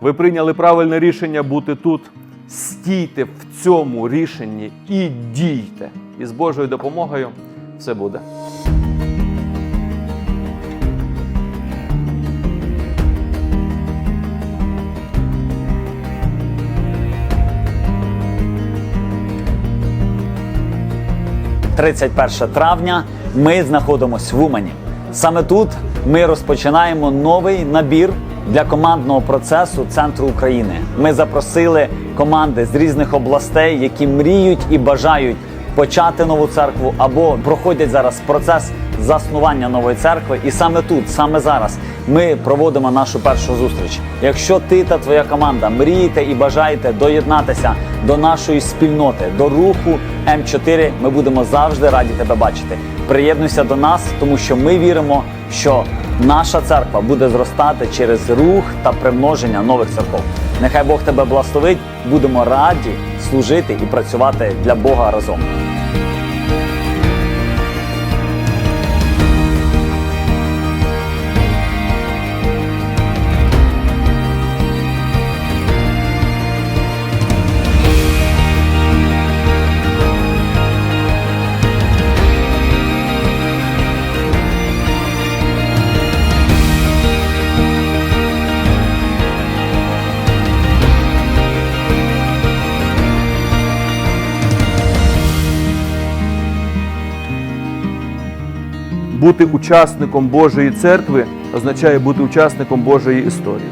Ви прийняли правильне рішення бути тут. Стійте в цьому рішенні і дійте. І з Божою допомогою все буде. – 31 травня. Ми знаходимося в Умані. Саме тут ми розпочинаємо новий набір для командного процесу центру України. Ми запросили команди з різних областей, які мріють і бажають почати нову церкву або проходять зараз процес заснування нової церкви. І саме тут, саме зараз, ми проводимо нашу першу зустріч. Якщо ти та твоя команда мрієте і бажаєте доєднатися до нашої спільноти, до руху М4, ми будемо завжди раді тебе бачити. Приєднуйся до нас, тому що ми віримо, що наша церква буде зростати через рух та примноження нових церков. Нехай Бог тебе благословить. Будемо раді служити і працювати для Бога разом. Бути учасником Божої церкви означає бути учасником Божої історії.